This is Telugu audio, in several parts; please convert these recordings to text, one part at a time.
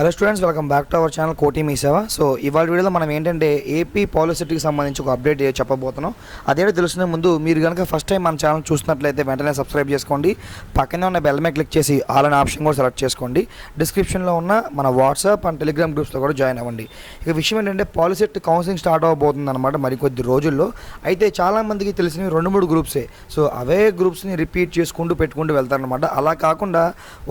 Hello students welcome back to our channel కోటి మీ సేవ సో ఇవాళ వీడియోలో మనం ఏంటంటే ఏపీ పాలిసిటీకి సంబంధించి ఒక అప్డేట్ చెప్పబోతున్నాం. అదేంటో తెలుసుకునే ముందు మీరు కనుక ఫస్ట్ టైం మన ఛానల్ చూసినట్లయితే వెంటనే సబ్స్క్రైబ్ చేసుకోండి. పక్కనే ఉన్న బెల్ మీద క్లిక్ చేసి ఆల్ అనే ఆప్షన్ కూడా సెలెక్ట్ చేసుకోండి. డిస్క్రిప్షన్లో ఉన్న మన వాట్సాప్ అండ్ టెలిగ్రామ్ గ్రూప్స్లో కూడా జాయిన్ అవ్వండి. ఇక విషయం ఏంటంటే పాలిసెట్ కౌన్సిలింగ్ స్టార్ట్ అవబోతుంది అనమాట మరికొద్ది రోజుల్లో. అయితే చాలామందికి తెలిసినవి రెండు మూడు గ్రూప్సే సో అవే గ్రూప్స్ని రిపీట్ చేసుకుంటూ పెట్టుకుంటూ వెళ్తారనమాట అలా కాకుండా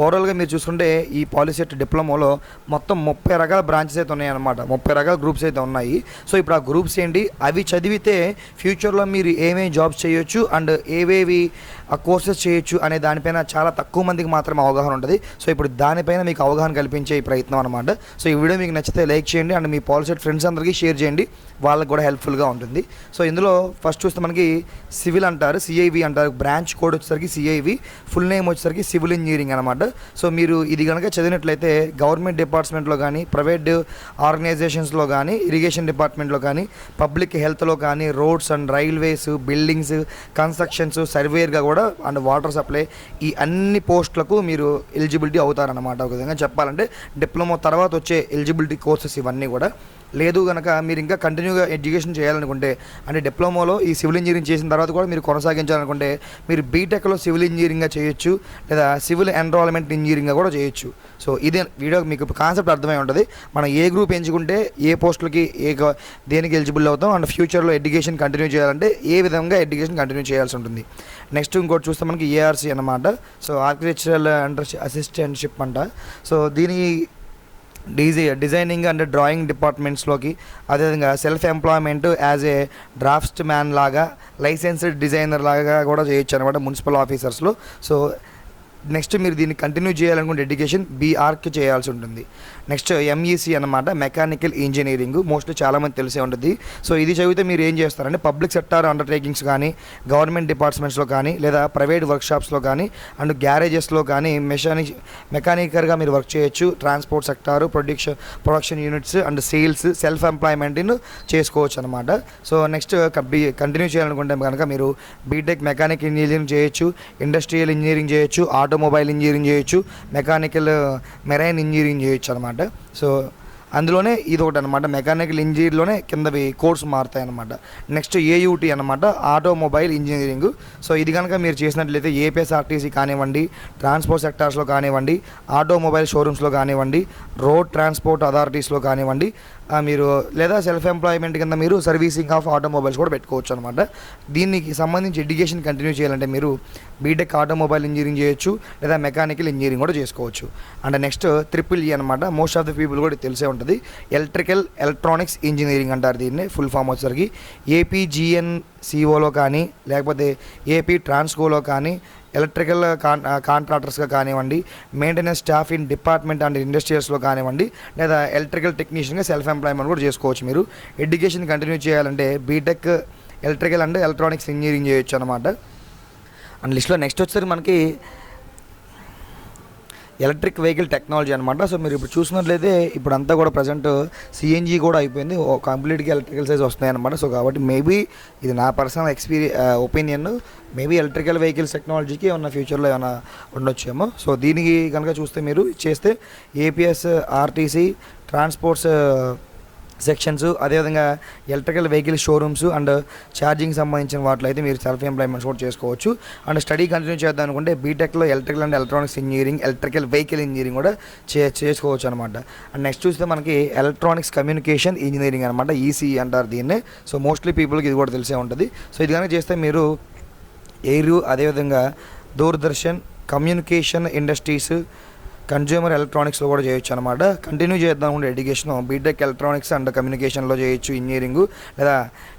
ఓవరాల్గా మీరు చూసుకుంటే ఈ పాలిసెట్ డిప్లొమాలో మొత్తం ముప్పై రకాల బ్రాంచెస్ అయితే ఉన్నాయన్నమాట. ముప్పై రకాల గ్రూప్స్ అయితే ఉన్నాయి. సో ఇప్పుడు ఆ గ్రూప్స్ ఏంటి? అవి చదివితే ఫ్యూచర్లో మీరు ఏమేమి జాబ్స్ చేయొచ్చు? అండ్ ఏవేవి ఆ కోర్సెస్ చేయొచ్చు? అనే దానిపైన చాలా తక్కువ మందికి మాత్రమే అవగాహన ఉంటుంది. సో ఇప్పుడు దానిపైన మీకు అవగాహన కల్పించే ప్రయత్నం అనమాట సో ఈ వీడియో మీకు నచ్చితే లైక్ చేయండి. అండ్ మీ పాలసెట్ ఫ్రెండ్స్ అందరికీ షేర్ చేయండి. వాళ్ళకి కూడా హెల్ప్ఫుల్గా ఉంటుంది. సో ఇందులో ఫస్ట్ చూస్తే మనకి సివిల్ అంటారు సిఐవి అంటారు. బ్రాంచ్ కోడ్ వచ్చేసరికి సిఐవి ఫుల్ నేమ్ వచ్చేసరికి సివిల్ ఇంజనీరింగ్ అనమాట సో మీరు ఇది కనుక చదివినట్లయితే గవర్నమెంట్ డిపార్ట్మెంట్లో కానీ ప్రైవేట్ ఆర్గనైజేషన్స్లో కానీ ఇరిగేషన్ డిపార్ట్మెంట్లో కానీ పబ్లిక్ హెల్త్లో కానీ roads and railways buildings constructions సర్వేయర్గా కూడా అండ్ వాటర్ సప్లై ఈ అన్ని పోస్టులకు మీరు ఎలిజిబిలిటీ అవుతారన్నమాట. ఒక విధంగా చెప్పాలంటే డిప్లొమా తర్వాత వచ్చే ఎలిజిబిలిటీ కోర్సెస్ ఇవన్నీ కూడా. లేదు కనుక మీరు ఇంకా కంటిన్యూగా ఎడ్యుకేషన్ చేయాలనుకుంటే అంటే డిప్లొమాలో ఈ సివిల్ ఇంజనీరింగ్ చేసిన తర్వాత కూడా మీరు కొనసాగించాలనుకుంటే మీరు బీటెక్లో సివిల్ ఇంజనీరింగ్గా చేయొచ్చు లేదా సివిల్ ఎన్రోల్మెంట్ ఇంజనీరింగ్గా కూడా చేయొచ్చు. సో ఇదే వీడియో మీకు కాన్సెప్ట్ అర్థమై ఉంటుంది. మనం ఏ గ్రూప్ ఎంచుకుంటే ఏ పోస్టులకి ఏ దేనికి ఎలిజిబుల్ అవుతాం అండ్ ఫ్యూచర్లో ఎడ్యుకేషన్ కంటిన్యూ చేయాలంటే ఏ విధంగా ఎడ్యుకేషన్ కంటిన్యూ చేయాల్సి ఉంటుంది. నెక్స్ట్ ఇంకోటి చూస్తే మనకి ఏఆర్సీ అనమాట సో ఆర్కిటెక్చరల్ అండర్ అసిస్టెంట్షిప్ అంట. సో దీని డిజై డిజైనింగ్ అండ్ డ్రాయింగ్ డిపార్ట్మెంట్స్లోకి అదేవిధంగా self employment as a draftsman లాగా లైసెన్స్డ్ డిజైనర్ లాగా కూడా చేయొచ్చు అనమాట మున్సిపల్ ఆఫీసర్స్లో. సో నెక్స్ట్ మీరు దీన్ని కంటిన్యూ చేయాలనుకుంటే ఎడ్యుకేషన్ బీఆర్కి చేయాల్సి ఉంటుంది. నెక్స్ట్ ఎంఈసీ అనమాట మెకానికల్ ఇంజనీరింగ్. మోస్ట్లీ చాలామంది తెలిసే ఉంటుంది. సో ఇది చదివితే మీరు ఏం చేస్తారంటే పబ్లిక్ సెక్టార్ అండర్టేకింగ్స్ కానీ గవర్నమెంట్ డిపార్ట్మెంట్స్లో కానీ లేదా ప్రైవేట్ వర్క్షాప్స్లో కానీ అండ్ గ్యారేజెస్లో కానీ మెషానిక్ మెకానికల్గా మీరు వర్క్ చేయొచ్చు. Transport sector production production units and sales self ఎంప్లాయ్మెంట్ను చేసుకోవచ్చు అనమాట సో నెక్స్ట్ కంటిన్యూ చేయాలనుకుంటే కనుక మీరు బీటెక్ మెకానిక్ ఇంజనీరింగ్ చేయొచ్చు ఇండస్ట్రియల్ ఇంజనీరింగ్ చేయొచ్చు ఆటోమొబైల్ ఇంజనీరింగ్ చేయొచ్చు మెకానికల్ మెరైన్ ఇంజనీరింగ్ చేయొచ్చు అనమాట సో అందులోనే ఇది ఒకటి అనమాట మెకానికల్ ఇంజనీర్లోనే కిందవి కోర్స్ మారుతాయి అనమాట నెక్స్ట్ ఏయూటీ అనమాట ఆటోమొబైల్ ఇంజనీరింగ్. సో ఇది కనుక మీరు చేసినట్లయితే ఏపీఎస్ఆర్టీసీ కానివ్వండి ట్రాన్స్పోర్ట్ సెక్టార్స్లో కానివ్వండి ఆటోమొబైల్ షోరూమ్స్లో కానివ్వండి రోడ్ ట్రాన్స్పోర్ట్ అథారిటీస్లో కానివ్వండి మీరు లేదా సెల్ఫ్ ఎంప్లాయ్మెంట్ కింద మీరు సర్వీసింగ్ ఆఫ్ ఆటోమొబైల్స్ కూడా పెట్టుకోవచ్చు అనమాట దీనికి సంబంధించి ఎడ్యుకేషన్ కంటిన్యూ చేయాలంటే మీరు బీటెక్ ఆటోమొబైల్ ఇంజనీరింగ్ చేయొచ్చు లేదా మెకానికల్ ఇంజనీరింగ్ కూడా చేసుకోవచ్చు. అండ్ నెక్స్ట్ ట్రిపుల్ ఈ అనమాట మోస్ట్ ఆఫ్ ద పీపుల్ కూడా తెలిసే ఉంటుంది. ఎలక్ట్రికల్ ఎలక్ట్రానిక్స్ ఇంజనీరింగ్ అంటారు దీన్ని ఫుల్ ఫామ్ వచ్చేసరికి. ఏపీజీఎన్ సిఓలో కానీ లేకపోతే ఏపీ ట్రాన్స్కోలో కానీ ఎలక్ట్రికల్ కాన్ కాంట్రాక్టర్స్గా కానివ్వండి maintenance staff in department and ఇండస్ట్రియల్స్లో కానివ్వండి లేదా ఎలక్ట్రికల్ టెక్నీషియన్గా సెల్ఫ్ ఎంప్లాయ్మెంట్ కూడా చేసుకోవచ్చు మీరు. ఎడ్యుకేషన్ కంటిన్యూ చేయాలంటే B Tech electrical and electronics engineering చేయొచ్చు అనమాట అండ్ లిస్ట్లో నెక్స్ట్ వచ్చేసరికి మనకి ఎలక్ట్రిక్ వెహికల్ టెక్నాలజీ అనమాట సో మీరు ఇప్పుడు చూసినట్లయితే ఇప్పుడు అంతా కూడా ప్రజెంట్ సిఎన్జీ కూడా అయిపోయింది. ఓ కంప్లీట్గా ఎలక్ట్రికల్ సైజ్ వస్తున్నాయి అనమాట సో కాబట్టి మేబీ ఇది నా personal ఎక్స్పీరియన్ opinion. Maybe electrical vehicles టెక్నాలజీకి ఏమన్నా ఫ్యూచర్లో ఏమైనా ఉండొచ్చేమో. సో దీనికి కనుక చూస్తే మీరు చేస్తే ఏపీఎస్ ఆర్టీసీ ట్రాన్స్పోర్ట్స్ సెక్షన్స్ అదేవిధంగా electrical vehicle showrooms and charging సంబంధించిన వాటిలో అయితే మీరు సెల్ఫ్ ఎంప్లాయ్మెంట్స్ కూడా చేసుకోవచ్చు. అండ్ స్టడీ కంటిన్యూ చేద్దాం అనుకుంటే బీటెక్లో electrical and electronics engineering electrical vehicle engineering కూడా చే చేసుకోవచ్చు అనమాట అండ్ నెక్స్ట్ చూస్తే మనకి ఎలక్ట్రానిక్స్ కమ్యూనికేషన్ ఇంజనీరింగ్ అనమాట ఈసీ అంటారు దీన్నే. సో మోస్ట్లీ పీపుల్కి ఇది కూడా తెలిసే ఉంటుంది. సో ఇది కనుక చేస్తే మీరు ఎయిర్ అదేవిధంగా దూరదర్శన్ కమ్యూనికేషన్ ఇండస్ట్రీస్ కన్జ్యూమర్ ఎలక్ట్రానిక్స్లో కూడా చేయొచ్చు అనమాట కంటిన్యూ చేద్దాం ఉండే ఎడ్యుకేషన్ బీటెక్ ఎలక్ట్రానిక్స్ అండ్ కమ్యూనికేషన్లో చేయొచ్చు ఇంజనీరింగ్ లేదా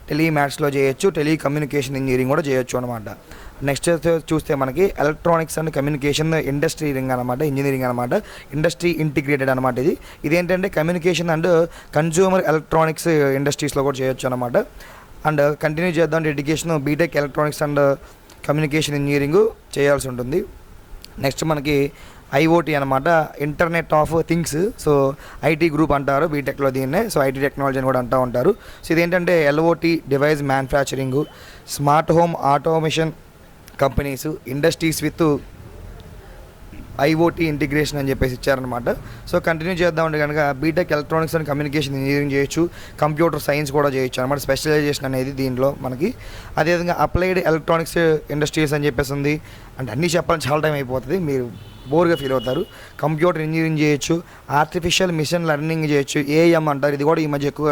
టెలిమాట్స్లో చేయొచ్చు టెలికమ్యూనికేషన్ ఇంజనీరింగ్ కూడా చేయొచ్చు అనమాట నెక్స్ట్ చూస్తే మనకి ఎలక్ట్రానిక్స్ అండ్ కమ్యూనికేషన్ ఇండస్ట్రీరింగ్ అనమాట ఇంజనీరింగ్ అనమాట ఇండస్ట్రీ ఇంటిగ్రేటెడ్ అనమాట ఇది. ఇదేంటంటే కమ్యూనికేషన్ అండ్ కన్జ్యూమర్ ఎలక్ట్రానిక్స్ ఇండస్ట్రీస్లో కూడా చేయొచ్చు అనమాట అండ్ కంటిన్యూ చేద్దాం education B Tech electronics and communication engineering చేయాల్సి ఉంటుంది. నెక్స్ట్ మనకి ఐఓటీ అనమాట internet of things so IT group అంటారు బీటెక్లో దీన్నే. సో ఐటీ టెక్నాలజీ అని కూడా అంటూ ఉంటారు. సో ఇదేంటంటే IOT device manufacturing smart home automation companies industries with IOT integration అని చెప్పేసి ఇచ్చారనమాట సో కంటిన్యూ చేద్దాం అంటే కనుక B Tech electronics and communication engineering చేయొచ్చు. కంప్యూటర్ సైన్స్ కూడా చేయొచ్చు అనమాట స్పెషలైజేషన్ అనేది దీంట్లో మనకి. అదేవిధంగా అప్లైడ్ ఎలక్ట్రానిక్స్ ఇండస్ట్రీస్ అని చెప్పేసి ఉంది. అంటే అన్నీ చెప్పాలని చాలా టైం అయిపోతుంది. మీరు బోర్గా ఫీల్ అవుతారు. కంప్యూటర్ ఇంజనీరింగ్ చేయొచ్చు ఆర్టిఫిషియల్ మిషన్ లెర్నింగ్ చేయొచ్చు ఏఎం అంటారు. ఇది కూడా ఈ మధ్య ఎక్కువ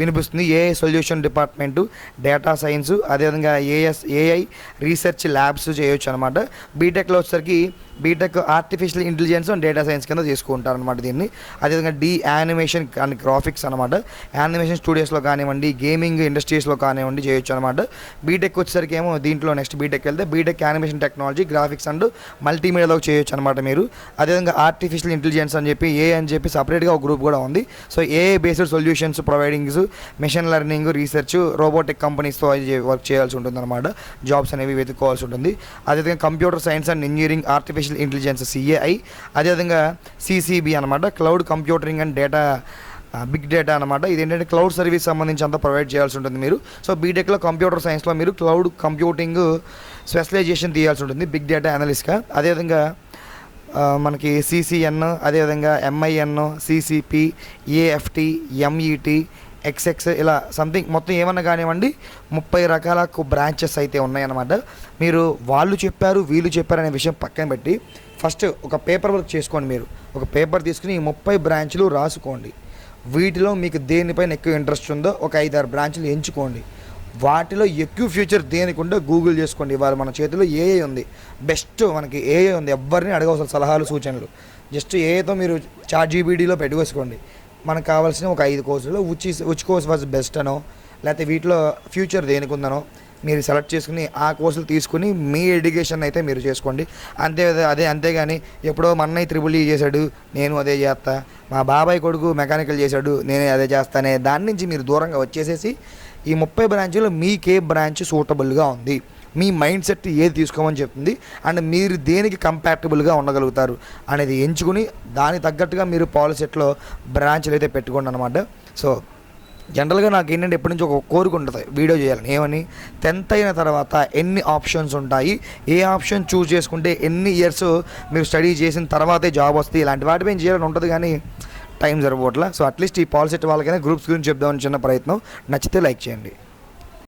వినిపిస్తుంది. AI solution department data science అదేవిధంగా ఏఎస్ ఏఐ రీసెర్చ్ ల్యాబ్స్ చేయొచ్చు అనమాట బీటెక్లో వచ్చేసరికి B Tech artificial intelligence and data science కింద తీసుకుంటారు అనమాట దీన్ని. అదేవిధంగా డి యానిమేషన్ అండ్ గ్రాఫిక్స్ అనమాట యానిమేషన్ స్టూడియోస్లో కానివ్వండి గేమింగ్ ఇండస్ట్రీస్లో కానివ్వండి చేయొచ్చు అనమాట బీటెక్ వచ్చేసరికి ఏమో దీంట్లో నెక్స్ట్ బీటెక్ వెళ్తే B Tech animation technology graphics and మల్టీమీడియాలో చేయొచ్చు అనమాట మీరు. అదేవిధంగా ఆర్టిఫిషియల్ ఇంటెలిజెన్స్ అని చెప్పి ఏ అని చెప్పి సపరేట్గా ఒక గ్రూప్ కూడా ఉంది. So A based solutions providings machine learning research robotic కంపెనీస్తో work చేయాల్సి ఉంటుంది అనమాట జాబ్స్ అనేవి వెతుక్కోవాల్సి ఉంటుంది. అదేవిధంగా computer science and engineering artificial intelligence CAI అదేవిధంగా సిసిబి అనమాట cloud computering and data big data అనమాట ఇది ఏంటంటే క్లౌడ్ సర్వీస్ సంబంధించి అంతా ప్రొవైడ్ చేయాల్సి ఉంటుంది మీరు. సో బీటెక్లో కంప్యూటర్ సైన్స్లో మీరు క్లౌడ్ కంప్యూటింగ్ స్పెషలైజేషన్ తీయాల్సి ఉంటుంది బిగ్ డేటా అనలిస్ట్గా అదేవిధంగా మనకి సిసిఎన్ అదేవిధంగా MIN CCP AFT MET XX ఇలా సంథింగ్ మొత్తం ఏమన్నా కానివ్వండి ముప్పై రకాల బ్రాంచెస్ అయితే ఉన్నాయన్నమాట. మీరు వాళ్ళు చెప్పారు వీళ్ళు చెప్పారు అనే విషయం పక్కన పెట్టి ఫస్ట్ ఒక పేపర్ వర్క్ చేసుకోండి మీరు. ఒక పేపర్ తీసుకుని ముప్పై బ్రాంచ్లు రాసుకోండి. వీటిలో మీకు దేనిపైన ఎక్కువ ఇంట్రెస్ట్ ఉందో ఒక ఐదారు బ్రాంచ్లు ఎంచుకోండి. వాటిలో ఎక్కువ ఫ్యూచర్ దేనికుండా గూగుల్ చేసుకోండి. ఇవాళ మన చేతిలో ఏఏ ఉంది. బెస్ట్ మనకి ఏఏ ఉంది. ఎవరిని అడగవలసిన సలహాలు సూచనలు. జస్ట్ ఏఏతో మీరు చాట్ జీబీడీలో పెట్టుకోసుకోండి మనకు కావాల్సిన ఒక ఐదు కోర్సులు ఉచి ఉచ్ కోర్స్ వాజ్ బెస్ట్ అనో లేకపోతే వీటిలో ఫ్యూచర్ దేనికి ఉందనో మీరు సెలెక్ట్ చేసుకుని ఆ కోర్సులు తీసుకుని మీ ఎడ్యుకేషన్ అయితే మీరు చేసుకోండి. అంతే అదే అంతేగాని ఎప్పుడో మా అన్నయ్య త్రిబుల్ ఈ e చేశాడు నేను అదే చేస్తా. మా బాబాయ్ కొడుకు మెకానికల్ చేశాడు నేనే అదే చేస్తానే. దాని నుంచి మీరు దూరంగా వచ్చేసేసి ఈ ముప్పై బ్రాంచ్లో మీకే బ్రాంచ్ సూటబుల్గా ఉంది. మీ మైండ్ సెట్ ఏది తీసుకోమని చెప్తుంది. అండ్ మీరు దేనికి కంపాటబుల్గా ఉండగలుగుతారు అనేది ఎంచుకుని దానికి తగ్గట్టుగా మీరు పాలసెట్లో బ్రాంచ్లు అయితే పెట్టుకోండి అనమాట సో జనరల్గా నాకు ఏంటంటే ఎప్పటి నుంచి ఒక కోరిక ఉంటుంది. వీడియో చేయాలని. ఏమని? టెన్త్ అయిన తర్వాత ఎన్ని ఆప్షన్స్ ఉంటాయి? ఏ ఆప్షన్ చూస్ చేసుకుంటే ఎన్ని ఇయర్స్ మీరు స్టడీ చేసిన తర్వాతే జాబ్ వస్తుంది ఇలాంటి వాటిపై చేయాలని ఉంటుంది కానీ టైం సరిపోవట్లా. సో అట్లీస్ట్ ఈ పాలసెట్ వాళ్ళకైనా గ్రూప్స్ గురించి చెప్దామని చిన్న ప్రయత్నం. నచ్చితే లైక్ చేయండి.